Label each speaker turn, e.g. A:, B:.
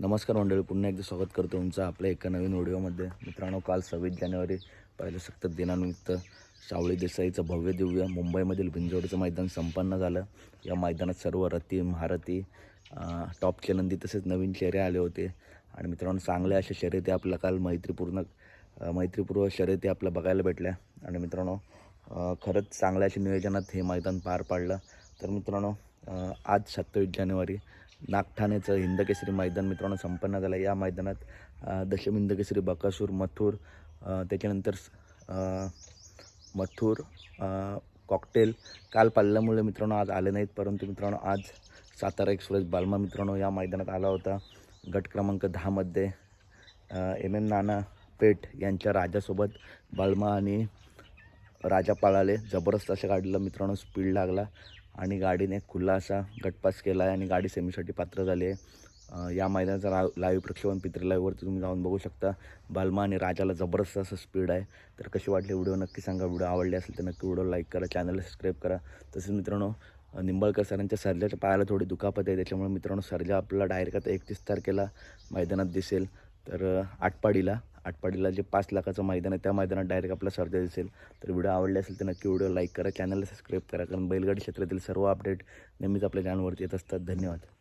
A: नमस्कार मंडळी पुन्हा एकदा स्वागत करतो तुमचं आपल्या एका नवीन व्हिडिओमध्ये. मित्रांनो काल सव्वीस जानेवारी पहिल्या सत्तर दिनानिमित्त सावळी देसाईचं भव्य दिव्य मुंबईमधील भिंजोडचं मैदान संपन्न झालं. या मैदानात सर्व रती महारथी टॉपचे नंदी तसेच नवीन चेहरे आले होते. आणि मित्रांनो चांगल्या अशा शर्यती आपल्या काल मैत्रीपूर्ण मैत्रीपूर्व शर्यती आपल्या बघायला भेटल्या आणि मित्रांनो खरंच चांगल्या अशा नियोजनात हे मैदान पार पाडलं. तर मित्रांनो आज सत्तावीस जानेवारी नागठाण्याचं हिंदकेसरी मैदान मित्रांनो संपन्न झालं. या मैदानात दशम हिंदकेसरी बकासूर मथुर त्याच्यानंतर मथुर कॉकटेल काल पाल्ल्यामुळे मित्रांनो आज आले नाहीत. परंतु मित्रांनो आज सातारा एक्सप्रेस बालमा मित्रांनो या मैदानात आला होता. गट क्रमांक दहामध्ये एम एम नाना पेठ यांच्या राजासोबत बालमा आणि राजा पाळाले. जबरदस्त असं काढलं मित्रांनो स्पीड लागला. आणि गाडीने खुला असा गटपास केला आहे आणि गाडी सेमीसाठी पात्र झाली आहे. या मैदानाचा रा लाईव्ह प्रक्षेपण पित्री लाईव्हवरती तुम्ही जाऊन बघू शकता. बालमा आणि राजाला जबरदस्त असं स्पीड आहे. तर कशी वाटली व्हिडिओ नक्की सांगा. व्हिडिओ आवडले असेल तर नक्की व्हिडिओ लाईक करा चॅनलला सबस्क्राईब करा. तसेच मित्रांनो निंबळकर निंबाळकर सरांच्या सर्जाच्या पायाला थोडी दुखापत आहे. त्याच्यामुळे मित्रांनो सर्जा आपला डायरेक्ट आता एकतीस तारखेला मैदानात दिसेल. तर आटपाडीला आटपाडीला जे पाच लाखाचं मैदान आहे त्या मैदानात डायरेक्ट आपला सर्जा दिसेल. तर व्हिडिओ आवडले असेल तर नक्की व्हिडिओ लाईक करा चॅनलला सबस्क्राईब करा कारण बैलगाडी क्षेत्रातील सर्व अपडेट नेहमीच आपल्या चॅनलवरती येत असतात. धन्यवाद.